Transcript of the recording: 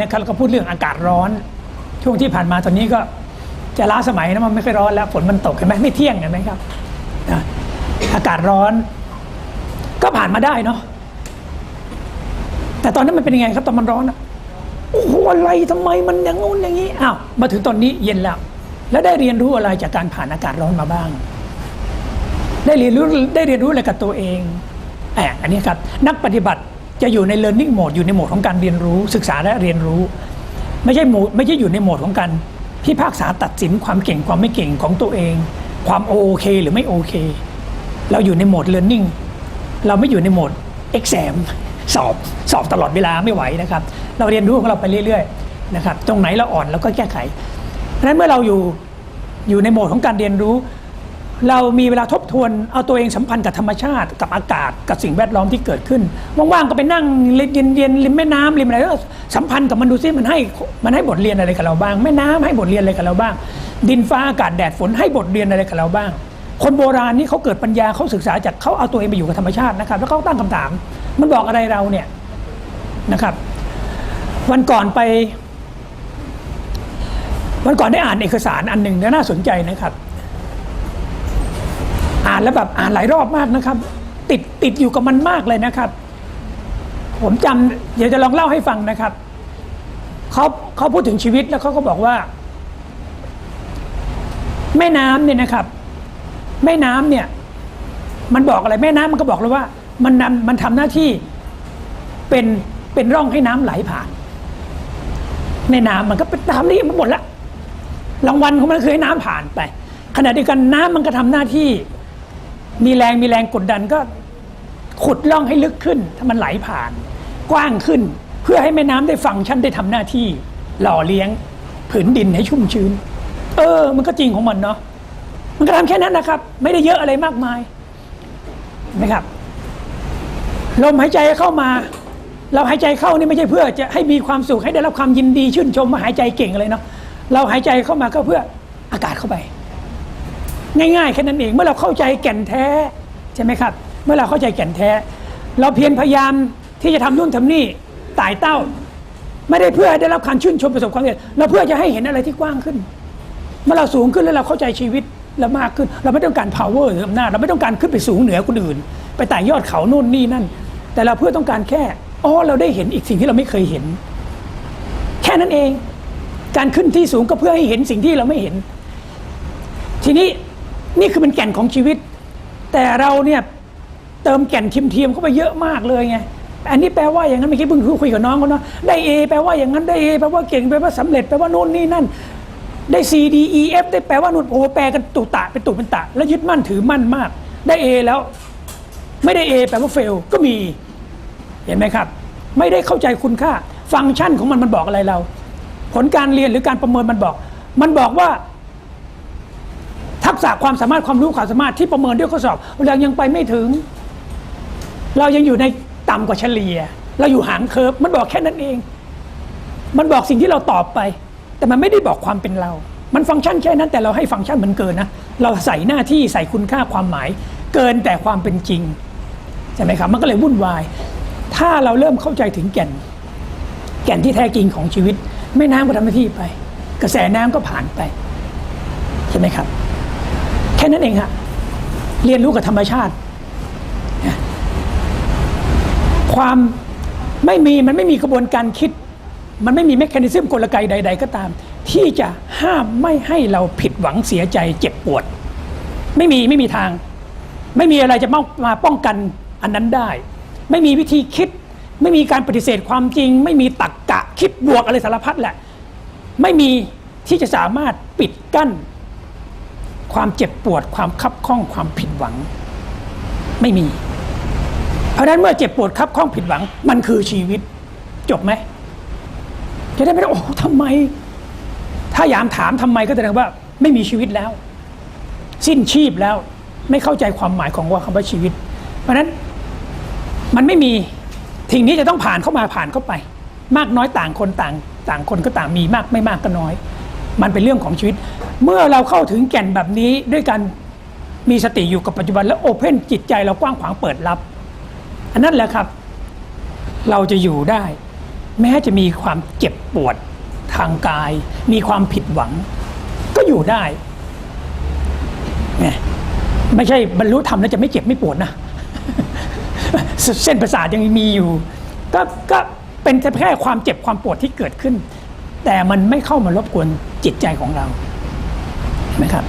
นะครับแล้วก็พูดเรื่องอากาศร้อน ช่วงที่ผ่านมาตอนนี้ก็จะล้าสมัยนะมันไม่ค่อยร้อนแล้วฝนมันตกเห็นไหมไม่เที่ยงเห็นไหมครับนะอากาศร้อน ก็ผ่านมาได้เนาะแต่ตอนนั้นมันเป็นยังไงครับตอนมันร้อนอะโอ้โหอะไรทำไมมันอย่างงู้นอย่างนี้อ้าวมาถึงตอนนี้เย็นแล้ว แล้วได้เรียนรู้อะไรจากการผ่านอากาศร้อนมาบ้าง ได้เรียนรู้ได้เรียนรู้อะไรกับตัวเองแอบอันนี้ครับ นักปฏิบัติ จะอยู่ใน learning mode อยู่ในโหมดของการเรียนรู้ศึกษาและเรียนรู้ ไม่ใช่โหมดไม่ใช่อยู่ในโหมดของการพิพากษาตัดสินความเก่งความไม่เก่งของตัวเอง ความโอเคหรือไม่โอเค เราอยู่ในโหมด learning เราไม่อยู่ในโหมด exam สอบสอบตลอดเวลาไม่ไหวนะครับ เราเรียนรู้ของเราไปเรื่อยๆนะครับตรงไหนเราอ่อนเราก็แก้ไขเพราะฉะนั้นเมื่อเราอยู่อยู่ในโหมดของการเรียนรู้ เรามีเวลาทบทวนเอาตัวเองสัมพันธ์กับธรรมชาติกับอากาศกับสิ่งแวดล้อมที่เกิดขึ้นว่างๆก็ไปนั่งเย็นเย็นๆริมแม่น้ำริมอะไรแล้วสัมพันธ์กับมันดูซิมันให้มันให้บทเรียนอะไรกับเราบ้าง แม่น้ำให้บทเรียนอะไรกับเราบ้าง ดินฟ้าอากาศแดดฝนให้บทเรียนอะไรกับเราบ้าง คนโบราณนี่เขาเกิดปัญญาเขาศึกษาจากเขาเอาตัวเองไปอยู่กับธรรมชาตินะครับแล้วเขาตั้งคำถาม มันบอกอะไรเราเนี่ยนะครับ วันก่อนไป วันก่อนได้อ่านเอกสารอันหนึ่งน่าสนใจนะครับ อ่านแล้วแบบอ่านหลายรอบมากนะครับ ติดติดอยู่กับมันมากเลยนะครับ ผมจำเดี๋ยวจะลองเล่าให้ฟังนะครับเขาเขาพูดถึงชีวิตแล้วเขาก็บอกว่า แม่น้ำเนี่ยนะครับ แม่น้ำเนี่ย มันบอกอะไรแม่น้ำมันก็บอกเลยว่า มันนำมันทำหน้าที่เป็นเป็นร่องให้น้ำไหลผ่าน แม่น้ำมันก็เป็นตามนี้มันหมดละรางวัลของมันคือให้น้ำผ่านไปขณะเดียวกันน้ำมันก็ทำหน้าที่ มีแรงมีแรงกดดันก็ขุดร่องให้ลึกขึ้น ถ้ามันไหลผ่าน กว้างขึ้น เพื่อให้แม่น้ำได้ฟังก์ชันได้ทำหน้าที่ หล่อเลี้ยงผืนดินให้ชุ่มชื้น เออ มันก็จริงของมันเนาะมันก็ทำแค่นั้นนะครับ ไม่ได้เยอะอะไรมากมายเห็นะครับ ลมหายใจเข้ามา เราหายใจเข้านี่ไม่ใช่เพื่อจะให้มีความสุขให้ได้รับความยินดีชื่นชมมาหายใจเก่งอะไรเนาะเราหายใจเข้ามาก็เพื่ออากาศเข้าไป ง่ายๆแค่นั้นเอง เมื่อเราเข้าใจแก่นแท้ใช่ไหมครับ เมื่อเราเข้าใจแก่นแท้ เราเพียรพยายามที่จะทำนู่นทำนี่ไต่เต้า ไม่ได้เพื่อได้รับการชื่นชมประสบความสำเร็จเราเพื่อจะให้เห็นอะไรที่กว้างขึ้น เมื่อเราสูงขึ้นแล้วเราเข้าใจชีวิตเรามากขึ้น เราไม่ต้องการ power หรืออำนาจเราไม่ต้องการขึ้นไปสูงเหนือคนอื่น ไปไต่ยอดเขาโน่นนี่นั่น แต่เราเพื่อต้องการแค่อ๋อเราได้เห็นอีกสิ่งที่เราไม่เคยเห็น แค่นั้นเอง การขึ้นที่สูงก็เพื่อให้เห็นสิ่งที่เราไม่เห็น ทีนี้ นี่คือเป็นแก่นของชีวิต แต่เราเนี่ยเติมแก่นเทียมๆเข้าไปเยอะมากเลยไงอันนี้แปลว่าอย่างนั้นเมื่อกี้เพิ่งคุยกับน้องเขาเนาะได้เอแปลว่าอย่างนั้นได้เอแปลว่าเก่งแปลว่าสำเร็จแปลว่าโน่นนี่นั่น ได้ C D E F ได้แปลว่านู่นโอ้แปลกันตุตะเป็นตุเป็นตะ แล้วยึดมั่นถือมั่นมาก ได้ A แล้ว ไม่ได้ A แปลว่า fail ก็มี เห็นไหมครับ ไม่ได้เข้าใจคุณค่า ฟังก์ชันของมันมันบอกอะไรเรา ผลการเรียนหรือการประเมินมันบอก มันบอกว่า ษะความสามารถความรู้ความสามารถที่ประเมินด้วยข้อสอบเรายังไปไม่ถึง เรายังอยู่ในต่ำกว่าเฉลี่ย เราอยู่หางเคิร์ฟมันบอกแค่นั้นเอง มันบอกสิ่งที่เราตอบไป แต่มันไม่ได้บอกความเป็นเรา มันฟังก์ชันแค่นั้นแต่เราให้ฟังก์ชันมันเกินนะเราใส่หน้าที่ใส่คุณค่าความหมาย เกินแต่ความเป็นจริงใช่ไหมครับมันก็เลยวุ่นวาย ถ้าเราเริ่มเข้าใจถึงแก่น แก่นที่แท้จริงของชีวิตไม่น้ำก็ทำหน้าที่ไป กระแสน้ำก็ผ่านไปใช่ไหมครับ แค่นั้นเองฮะเรียนรู้กับธรรมชาติ ความไม่มีมันไม่มีกระบวนการคิด มันไม่มีเมคานิซึมกลไกใด ๆ ก็ตาม ที่จะห้ามไม่ให้เราผิดหวังเสียใจเจ็บปวด ไม่มีไม่มีทาง ไม่มีอะไรจะมามาป้องกันอันนั้นได้ ไม่มีวิธีคิด ไม่มีการปฏิเสธความจริง ไม่มีตักกะคิดบวกอะไรสารพัดแหละ ไม่มีที่จะสามารถปิดกั้น ความเจ็บปวด ความคับข้องความผิดหวัง ไม่มี เพราะนั้นเมื่อเจ็บปวดคับข้องผิดหวัง มันคือชีวิต จบไหมจะได้ไม่ต้องโอ้ทำไม ถ้ายามถามทำไมก็แสดงว่า ไม่มีชีวิตแล้ว สิ้นชีพแล้ว ไม่เข้าใจความหมายของว่าคำว่าชีวิต เพราะนั้นมันไม่มีทิ้งนี้จะต้องผ่านเข้ามาผ่านเข้าไป มากน้อยต่างคนต่าง ต่างคนก็ต่างมีมากไม่มากก็น้อย มันเป็นเรื่องของชีวิต เมื่อเราเข้าถึงแก่นแบบนี้ด้วยการมีสติอยู่กับปัจจุบันแล้วโอเพนจิตใจเรากว้างขวางเปิดรับ อันนั้นแหละครับ เราจะอยู่ได้ แม้จะมีความเจ็บปวดทางกาย มีความผิดหวัง ก็อยู่ได้ไงไม่ใช่บรรลุธรรมแล้วจะไม่เจ็บไม่ปวดนะเส้นประสาทยังมีอยู่ก็ก็เป็นแค่ความเจ็บความปวดที่เกิดขึ้น แต่มันไม่เข้ามารบกวน จิตใจของเราเห็นะครับ